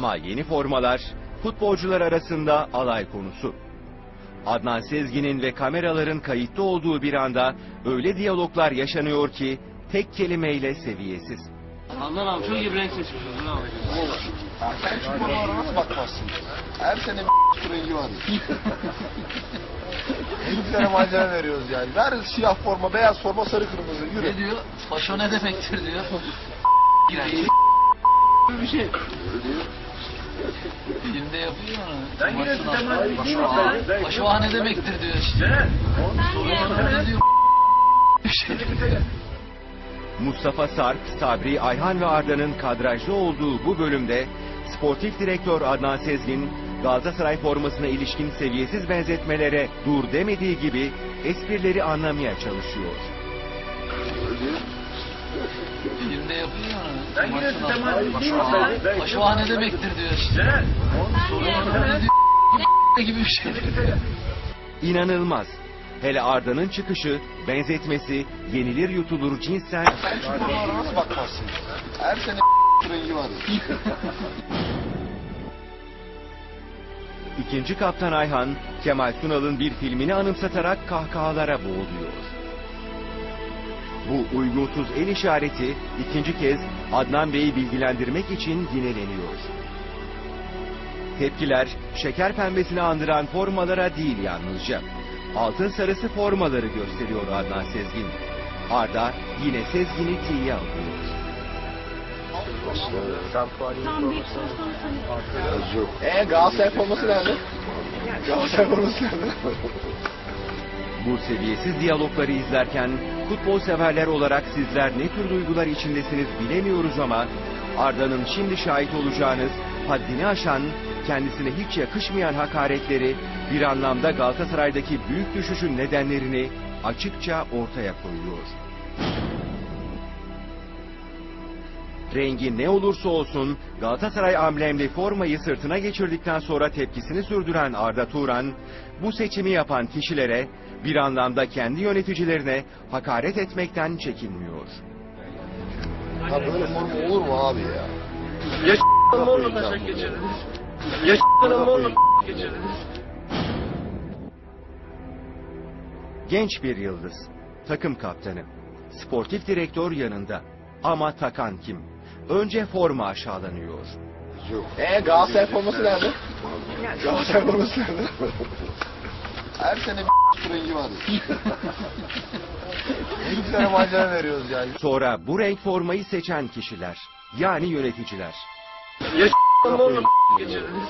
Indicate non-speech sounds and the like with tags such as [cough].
Ama yeni formalar futbolcular arasında alay konusu. Adnan Sezgin'in ve kameraların kayıtta olduğu bir anda öyle diyaloglar yaşanıyor ki tek kelimeyle seviyesiz. Adnan abi çok iyi bir renk seçmişsin abi. Sen şu konulara nasıl bakmazsın? Her sene bir [laughs] rengi var. [laughs] Heriflere malzeme veriyoruz yani. Ver siyah forma, beyaz forma, sarı kırmızı. Yürü. Ne diyor? Paşo ne demektir diyor. [laughs] Bir şey. filmde yapıyor onu. Ben yine Maçın sistemden altı. değil mi? Paşo- Ben- ben- Paşo ne demektir diyor işte. Ne? Diyor? Şey. Mustafa Sarp, Sabri, Ayhan ve Arda'nın kadrajda olduğu bu bölümde sportif direktör Adnan Sezgin, Galatasaray formasına ilişkin seviyesiz benzetmelere dur demediği gibi esprileri anlamaya çalışıyor. Filmde yapıyor onu. Ben yine altı. değil mi? Paşo ne demektir diyor işte. Ne? Gibi bir şey. İnanılmaz. Hele Arda'nın çıkışı, benzetmesi, yenilir yutulur cinsten Sen şu konulara nasıl bakmazsın? Her sene rengi var. İkinci kaptan Ayhan, Kemal Sunal'ın bir filmini anımsatarak kahkahalara boğuluyor. Bu uygunsuz el işareti ikinci kez Adnan Bey'i bilgilendirmek için yineleniyor. Tepkiler şeker pembesini andıran formalara değil yalnızca. Altın sarısı formaları gösteriyor Adnan Sezgin. Arda yine Sezgin'i tiye alıyor. Eee Galatasaray forması nerede? Galatasaray forması nerede? [laughs] Bu seviyesiz diyalogları izlerken futbol severler olarak sizler ne tür duygular içindesiniz bilemiyoruz ama Arda'nın şimdi şahit olacağınız haddini aşan, kendisine hiç yakışmayan hakaretleri bir anlamda Galatasaray'daki büyük düşüşün nedenlerini açıkça ortaya koyuyor. Rengi ne olursa olsun Galatasaray amblemli formayı sırtına geçirdikten sonra tepkisini sürdüren Arda Turan, bu seçimi yapan kişilere bir anlamda kendi yöneticilerine hakaret etmekten çekinmiyor. Ya böyle forma olur mu abi ya? Ya morla taşak geçirdiniz. Ya morla geçirdiniz. Genç bir yıldız, takım kaptanı, sportif direktör yanında. Ama takan kim? Önce forma aşağılanıyor. Eee Galatasaray forması nerede? Galatasaray forması nerede? Her sene bir [laughs] rengi var. [laughs] Heriflere malzeme veriyoruz yani. Sonra bu renk formayı seçen kişiler, yani yöneticiler. Ya [laughs] geçirdiniz.